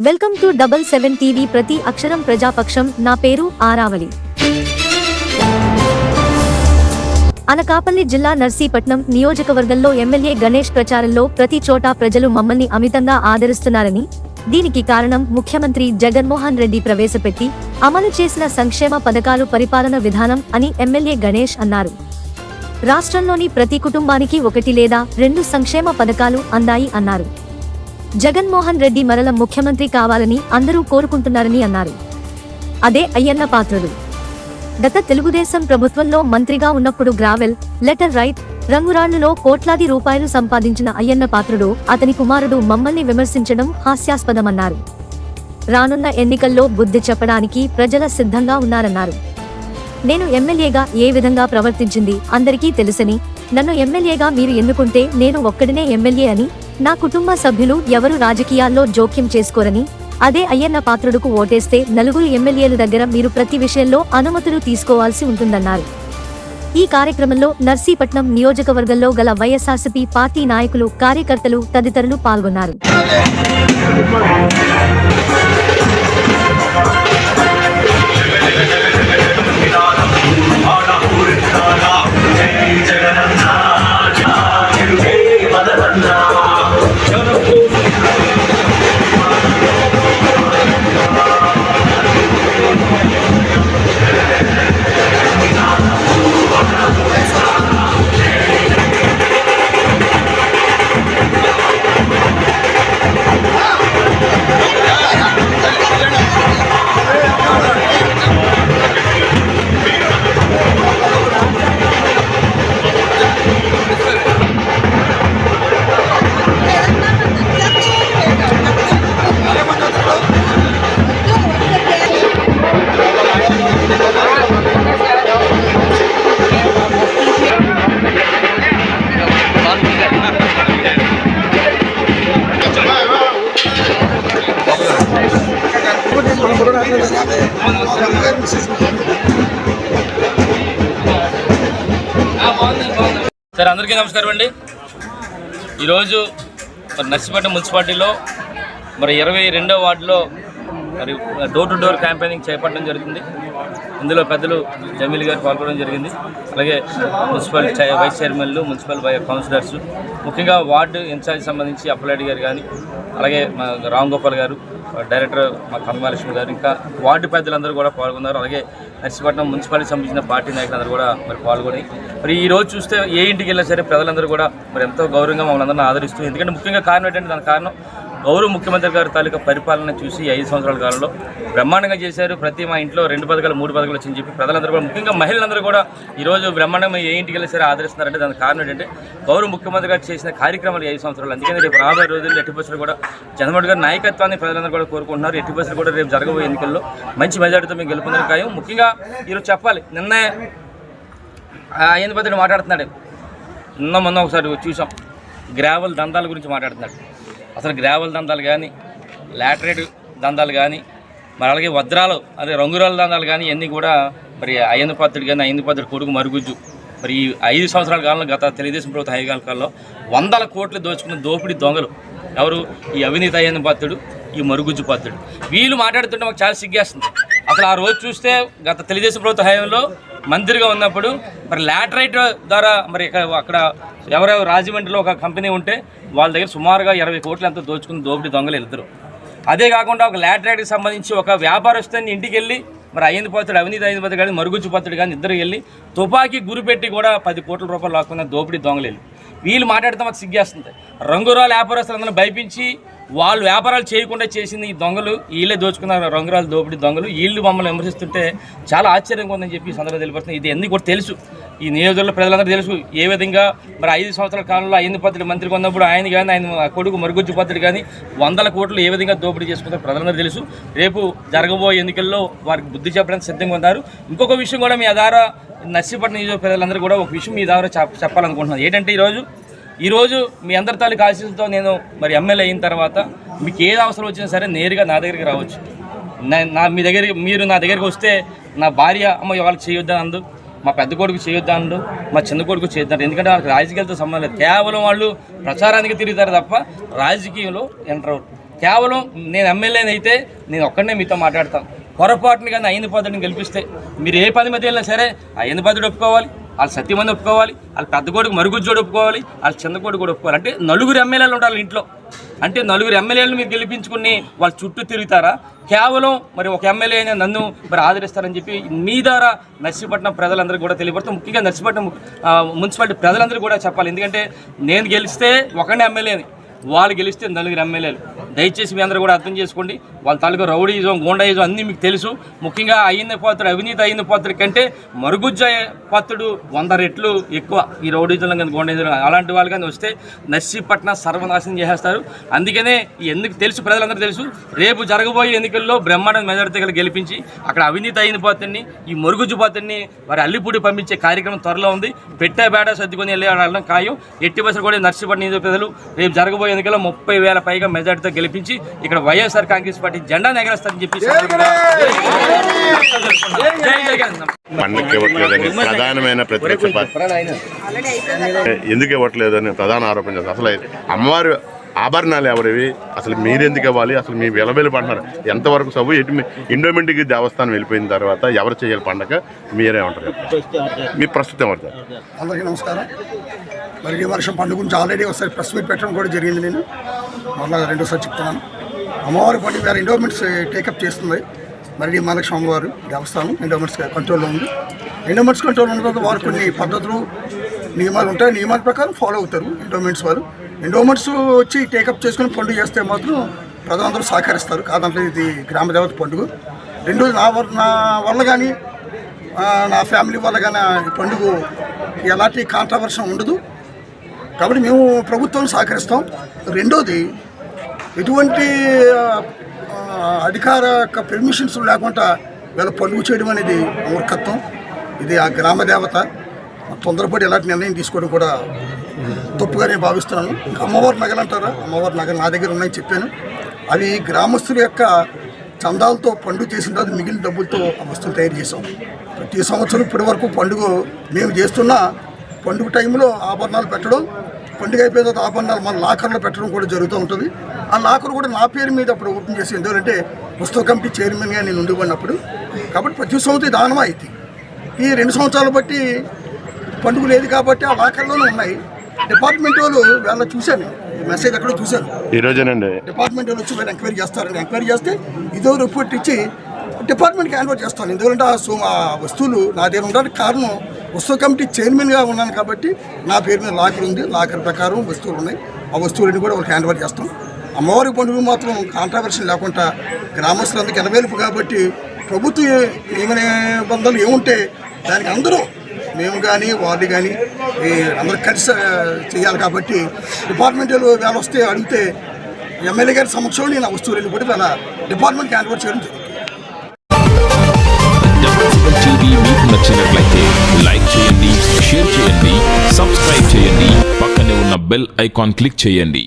Welcome to double seven TV ప్రతి అక్షరం ప్రజాపక్షం. నా పేరు ఆరావళి. అనకాపల్లి జిల్లా నర్సీపట్నం నియోజకవర్గంలో ఎమ్మెల్యే గణేష్ ప్రచారంలో ప్రతి చోటా ప్రజలు మమ్మల్ని అమితంగా ఆదరిస్తున్నారని దీనికి కారణం ముఖ్యమంత్రి జగన్మోహన్ రెడ్డి ప్రవేశపెట్టి అమలు చేసిన సంక్షేమ పథకాలు పరిపాలన విధానం అని ఎమ్మెల్యే గణేష్ అన్నారు. రాష్ట్రంలోని ప్రతి కుటుంబానికి ఒకటి లేదా రెండు సంక్షేమ పథకాలు అందాయి అన్నారు. జగన్మోహన్ రెడ్డి మరల ముఖ్యమంత్రి కావాలని అందరూ కోరుకుంటున్నారని అన్నారు. అదే అయ్యన్న పాత్రుడు గత తెలుగుదేశం ప్రభుత్వంలో మంత్రిగా ఉన్నప్పుడు గ్రావెల్ లెటర్ రైట్ రంగురాళ్ళలో కోట్లాది రూపాయలు సంపాదించిన అయ్యన్న పాత్రుడు అతని కుమారుడు మమ్మల్ని విమర్శించడం హాస్యాస్పదమన్నారు. రానున్న ఎన్నికల్లో బుద్ధి చెప్పడానికి ప్రజల సిద్ధంగా ఉన్నారన్నారు. నేను ఎమ్మెల్యేగా ఏ విధంగా ప్రవర్తించింది అందరికీ తెలుసని నన్ను ఎమ్మెల్యేగా మీరు ఎన్నుకుంటే నేను ఒక్కడినే ఎమ్మెల్యే అని నా కుటుంబ సభ్యులు ఎవరు రాజకీయాల్లో జోక్యం చేసుకోరని అదే అయ్యన్న పాత్రుడుకు ఓటేస్తే నలుగురు ఎమ్మెల్యేల దగ్గర మీరు ప్రతి విషయంలో అనుమతులు తీసుకోవాల్సి ఉంటుందన్నారు. ఈ కార్యక్రమంలో నర్సీపట్నం నియోజకవర్గంలో గల వైఎస్ఆర్సీపీ పార్టీ నాయకులు కార్యకర్తలు తదితరులు పాల్గొన్నారు. సార్ అందరికీ నమస్కారం అండి. ఈరోజు మరి నర్సిపేట మున్సిపాలిటీలో మరి ఇరవై రెండో వార్డులో మరి డోర్ టు డోర్ క్యాంపెయినింగ్ చేపట్టడం జరుగుతుంది ఇందులో పెద్దలు జమీల్ గారు పాల్గొనడం జరిగింది. అలాగే మున్సిపల్ వైస్ చైర్మన్లు మున్సిపల్ కౌన్సిలర్స్ ముఖ్యంగా వార్డు ఇన్ఛార్జ్ సంబంధించి అప్పలాడి గారు కానీ అలాగే మా రామ్ గోపాల్ గారు డైరెక్టర్ మా కనమహాలక్ష్మి గారు ఇంకా వార్డు పెద్దలందరూ కూడా పాల్గొన్నారు. అలాగే నర్సీపట్నం మున్సిపాలిటీ సంబంధించిన పార్టీ నాయకులందరూ కూడా మరి పాల్గొని మరి ఈ రోజు చూస్తే ఏ ఇంటికి వెళ్ళినా సరే ప్రజలందరూ కూడా మరి ఎంతో గౌరవంగా మమ్మల్ని ఆదరిస్తూ ఎందుకంటే ముఖ్యంగా కారణం ఏంటంటే దాని కారణం గౌరవ ముఖ్యమంత్రి గారి తాలూకా పరిపాలన చూసి ఐదు సంవత్సరాల కాలంలో బ్రహ్మాండంగా చేశారు. ప్రతి మా ఇంట్లో రెండు పథకాలు మూడు పథకాలు వచ్చింది చెప్పి ప్రజలందరూ కూడా ముఖ్యంగా మహిళలందరూ కూడా ఈరోజు బ్రహ్మాండంగా ఏ ఇంటికి వెళ్ళి సరే ఆదరిస్తున్నారంటే దానికి కారణం ఏంటంటే గౌరవ ముఖ్యమంత్రి గారు చేసిన కార్యక్రమాలు ఐదు సంవత్సరాలు. అందుకని రేపు రాబోయే రోజుల్లో ఎట్టి బస్సులు కూడా చంద్రబాబు గారి నాయకత్వాన్ని ప్రజలందరూ కూడా కోరుకుంటున్నారు. ఎట్టి బస్సులు కూడా రేపు జరగబోయే ఎన్నికల్లో మంచి మెజార్టీతో మేము గెలుపొందని ఖాయం. ముఖ్యంగా ఈరోజు చెప్పాలి నిన్న ఆయన పద్ధతి మాట్లాడుతున్నాడు. నిన్న మొన్న ఒకసారి చూసాం. గ్రావెల్ దందాల గురించి మాట్లాడుతున్నాడు. అసలు గ్రావెల్ దందాలు కానీ లాటరేట్ దందాలు కానీ మరి అలాగే వజ్రాలు అదే రంగురాల దందాలు కానీ ఇవన్నీ కూడా మరి అయ్యంది పత్రుడు కానీ అయ్యంది పత్రుడు కొడుకు మరుగుజ్జు మరి ఈ ఐదు సంవత్సరాల కాలంలో గత తెలుగుదేశం ప్రభుత్వ హైకాల కాలంలో వందల కోట్లు దోచుకున్న దోపిడీ దొంగలు ఎవరు? ఈ అవినీతి అయ్యని పాత్రుడు ఈ మరుగుజ్జు పాత్రుడు. వీళ్ళు మాట్లాడుతుంటే మాకు చాలా సిగ్గేస్తుంది. అసలు ఆ రోజు చూస్తే గత తెలుగుదేశం ప్రభుత్వ హయాంలో మంత్రిగా ఉన్నప్పుడు మరి లాటరైట్ ద్వారా మరి ఇక్కడ అక్కడ ఎవరెవరు రాజమండ్రిలో ఒక కంపెనీ ఉంటే వాళ్ళ దగ్గర సుమారుగా ఇరవై కోట్లు ఎంత దోచుకుని దోపిడీ దొంగలు వెళ్తారు అదే కాకుండా ఒక ల్యాటరైట్కి సంబంధించి ఒక వ్యాపారస్తుని ఇంటికి వెళ్ళి మరి అయ్యింది పోతాడు అవినీతి అయింది పోతాడు కానీ మరుగుజ్జు పోతాడు కానీ ఇద్దరు వెళ్ళి తుపాకీ గురిపెట్టి కూడా పది కోట్ల రూపాయలు లాక్కున్న దోపిడీ దొంగలు వెళ్ళి. వీళ్ళు మాట్లాడితే మాకు సిగ్గేస్తుంది. రంగురాల వ్యాపారస్తులందరూ భయపించి వాళ్ళు వ్యాపారాలు చేయకుండా చేసింది ఈ దొంగలు వీళ్ళే దోచుకున్నారు రంగురాలు దోపిడీ దొంగలు. వీళ్ళు మమ్మల్ని విమర్శిస్తుంటే చాలా ఆశ్చర్యంగా ఉందని చెప్పి సందర్భంగా తెలియపడుతుంది. ఇది ఎందుకు కూడా తెలుసు. ఈ నియోజకవర్గ ప్రజలందరూ తెలుసు. ఏ విధంగా మరి ఐదు సంవత్సరాల కాలంలో అయ్యింది పత్రుడు మంత్రి కొన్నప్పుడు ఆయన కానీ ఆయన కొడుకు మరుగుజ్జు పత్రుడు కానీ వందల కోట్లు ఏ విధంగా దోపిడీ చేసుకుంటారు ప్రజలందరూ తెలుసు. రేపు జరగబోయే ఎన్నికల్లో వారికి బుద్ధి చెప్పడానికి సిద్ధంగా ఉన్నారు. ఇంకొక విషయం కూడా మీ ద్వారా నర్సీపట్నం నియోజకవర్గ ప్రజలందరూ కూడా ఒక విషయం మీ ద్వారా చెప్పాలనుకుంటున్నారు. చెప్పాలనుకుంటున్నాను ఏంటంటే ఈరోజు ఈరోజు మీ అందరి తాలూకు ఆశీస్సులతో నేను మరి ఎమ్మెల్యే అయిన తర్వాత మీకు ఏది అవసరం వచ్చినా సరే నేరుగా నా దగ్గరికి రావచ్చు. నా- నా మీ దగ్గరికి మీరు నా దగ్గరికి వస్తే నా భార్య అమ్మ వాళ్ళకి చేయొద్దని అందు మా పెద్ద కొడుకు చేయొద్దాను మా చిన్న కొడుకు చేయొద్దాను ఎందుకంటే వాళ్ళకి రాజకీయాలతో సంబంధం లేదు. కేవలం వాళ్ళు ప్రచారానికి తిరుగుతారు తప్ప రాజకీయంలో ఎంటర్ అవుతారు కేవలం నేను ఎమ్మెల్యేని అయితే నేను ఒక్కడనే మీతో మాట్లాడతాను. పొరపాటుని కానీ అయిన పద్ధతిని గెలిపిస్తే మీరు ఏ పది మంది వెళ్ళినా సరే అయిన పద్ధతి ఒప్పుకోవాలి. వాళ్ళు సత్యమంది ఒప్పుకోవాలి వాళ్ళ పెద్ద కొడుకు మరుగుజ్జోడు ఒప్పుకోవాలి వాళ్ళ చిన్న కొడుకు కూడా ఒప్పుకోవాలి. అంటే నలుగురు ఎమ్మెల్యేలు ఉండాలి ఇంట్లో. అంటే నలుగురు ఎమ్మెల్యేలను మీరు గెలిపించుకుని వాళ్ళ చుట్టూ తిరుగుతారా? కేవలం మరి ఒక ఎమ్మెల్యే అయినా నన్ను మరి ఆదరిస్తారని చెప్పి మీ ద్వారా నర్సీపట్నం ప్రజలందరికీ కూడా తెలియపడుతూ ముఖ్యంగా నర్సీపట్నం మున్సిపాలిటీ ప్రజలందరూ కూడా చెప్పాలి. ఎందుకంటే నేను గెలిస్తే ఒకనే ఎమ్మెల్యేని. వాళ్ళు గెలిస్తే నలుగురు ఎమ్మెల్యేలు. దయచేసి మీ అందరూ కూడా అర్థం చేసుకోండి. వాళ్ళ తాలూకా రౌడీజం గోండాయిజం అన్నీ మీకు తెలుసు. ముఖ్యంగా అయిన పాత్ర అవినీతి అయిన పాత్ర కంటే మరుగుజ్జ పాత్రుడు వంద రెట్లు ఎక్కువ ఈ రౌడీజం కానీ గోండాయిజం అలాంటి వాళ్ళు కానీ వస్తే నర్సీపట్నం సర్వనాశనం చేసేస్తారు. అందుకనే ఈ ఎందుకు తెలుసు ప్రజలందరూ తెలుసు రేపు జరగబోయే ఎన్నికల్లో బ్రహ్మాండ మెజారిటీ గెలిపించి అక్కడ అవినీతి అయిన పాత్రని ఈ మరుగుజ్జు పాత్రని వారి అల్లిపూడి పంపించే కార్యక్రమం త్వరలో ఉంది. పెట్టే బేడ సర్దుకొని వెళ్ళి ఆడడం ఖాయం. ఎట్టి బస్సులు కూడా నర్సీపట్నం ప్రజలు రేపు జరగబోయే ఎన్నికల్లో ముప్పై వేల పైగా మెజారిటీతో గెలిపించి ఇక్కడ వైఎస్ఆర్ కాంగ్రెస్ పార్టీ జెండా నెగరేస్తారని చెప్పి పండగకి ఇవ్వట్లేదని ప్రధానమైన ప్రతిపక్ష ఎందుకు ఇవ్వట్లేదని ప్రధాన ఆరోపణ చేస్తారు అసలు అమ్మవారి ఆభరణాలు ఎవరివి? అసలు మీరెందుకు ఇవ్వాలి? అసలు మీ విలబెలిపంటున్నారు ఎంతవరకు సబు ఎటు ఇండోమెంట్కి దేవస్థానం వెళ్ళిపోయిన తర్వాత ఎవరు చేయాలి పండగ? మీరే ఉంటారు. మీ ప్రస్తుతం ఎవరు అందరికీ నమస్కారం. మరి ఈ వర్షం పండుగ గురించి ఆల్రెడీ ఒకసారి ప్రెస్ మీట్ పెట్టడం కూడా జరిగింది నేను. మళ్ళీ రెండోసారి చెప్తున్నాను. అమ్మవారి పండుగ వేరే ఎండోమెంట్స్ టేకప్ చేస్తుంది. మరి మహాలక్ష్మి అమ్మవారు దేవస్థానం ఎండోమెంట్స్ కంట్రోల్లో ఉంది. ఎండోమెంట్స్ కంట్రోల్ ఉన్న తర్వాత వారు కొన్ని పద్ధతులు నియమాలు ఉంటాయి. నియమాల ప్రకారం ఫాలో అవుతారు ఎండోమెంట్స్ వారు. ఎండోమెంట్స్ వచ్చి టేకప్ చేసుకుని పండుగ చేస్తే మాత్రం ప్రజలందరూ సహకరిస్తారు. కాదంటే ఇది గ్రామ దేవత పండుగ. రెండోది నా నా వల్ల కానీ నా ఫ్యామిలీ వల్ల కానీ ఈ పండుగ ఎలాంటి కాంట్రవర్షన్ ఉండదు. కాబట్టి మేము ప్రభుత్వం సహకరిస్తాం. రెండోది ఎటువంటి అధికార పెర్మిషన్స్ లేకుండా వీళ్ళ పండుగ చేయడం అనేది మూర్ఖత్వం. ఇది ఆ గ్రామ దేవత. తొందరపడి ఎలాంటి నిర్ణయం తీసుకోవడం కూడా తప్పుగా నేను భావిస్తున్నాను. అమ్మవారి నగలు అంటారా? అమ్మవారి నగలు నా దగ్గర ఉన్నాయని చెప్పాను. అవి గ్రామస్తుల యొక్క చందాలతో పండుగ చేసిన తర్వాత మిగిలిన డబ్బులతో ఆ వస్తువులు తయారు చేసాం ప్రతి సంవత్సరం ఇప్పటి వరకు పండుగ మేము చేస్తున్న పండుగ టైంలో ఆభరణాలు పెట్టడం పండుగ అయిపోయిన తర్వాత ఆభరణాలు మన లాకర్లో పెట్టడం కూడా జరుగుతూ ఉంటుంది. ఆ లాకర్ కూడా నా పేరు మీద అప్పుడు ఓపెన్ చేసి ఎందుకంటే పుస్తక కమిటీ చైర్మన్గా నేను ఉండిపోయినప్పుడు కాబట్టి ప్రతి సంవత్సరం ఇది అయితే ఈ రెండు సంవత్సరాలు బట్టి పండుగ లేదు కాబట్టి ఆ లాకర్లోనే ఉన్నాయి. డిపార్ట్మెంట్ వాళ్ళు వేళ చూశాను. ఈ మెసేజ్ అక్కడ చూశాను. ఈ రోజేనండి. డిపార్ట్మెంట్ వాళ్ళు వచ్చి మీరు ఎంక్వైరీ చేస్తారని ఎంక్వైరీ చేస్తే ఇదో రిపోర్ట్ ఇచ్చి డిపార్ట్మెంట్కి హ్యాండ్ చేస్తాను. ఎందుకంటే ఆ సో ఆ వస్తువులు నా దగ్గర ఉండడానికి కారణం వస్తువు కమిటీ చైర్మన్గా ఉన్నాను కాబట్టి నా పేరు మీద లాకర్ ఉంది. లాకర్ ప్రకారం వస్తువులు ఉన్నాయి. ఆ వస్తువులన్నీ కూడా వాళ్ళకి హ్యాండ్ ఓవర్ చేస్తాం. అమ్మవారి పండుగ మాత్రం కాంట్రవర్షన్ లేకుండా గ్రామస్తులందరికీ ఎనవేలుపు కాబట్టి ప్రభుత్వ నియమ నిబంధనలు ఏముంటే దానికి అందరూ మేము కానీ వాళ్ళు కానీ అందరూ కలిసి చేయాలి కాబట్టి డిపార్ట్మెంట్లు వేళ వస్తే అడిగితే ఎమ్మెల్యే గారి సమక్షంలో నేను ఆ వస్తువులు కూడా వేళ డిపార్ట్మెంట్కి హ్యాండ్ చేయడం జరుగుతుంది. నచ్చినట్లయితే లైక్ చేయండి షేర్ చేయండి సబ్స్క్రైబ్ చేయండి పక్కనే ఉన్న బెల్ ఐకాన్ క్లిక్ చేయండి.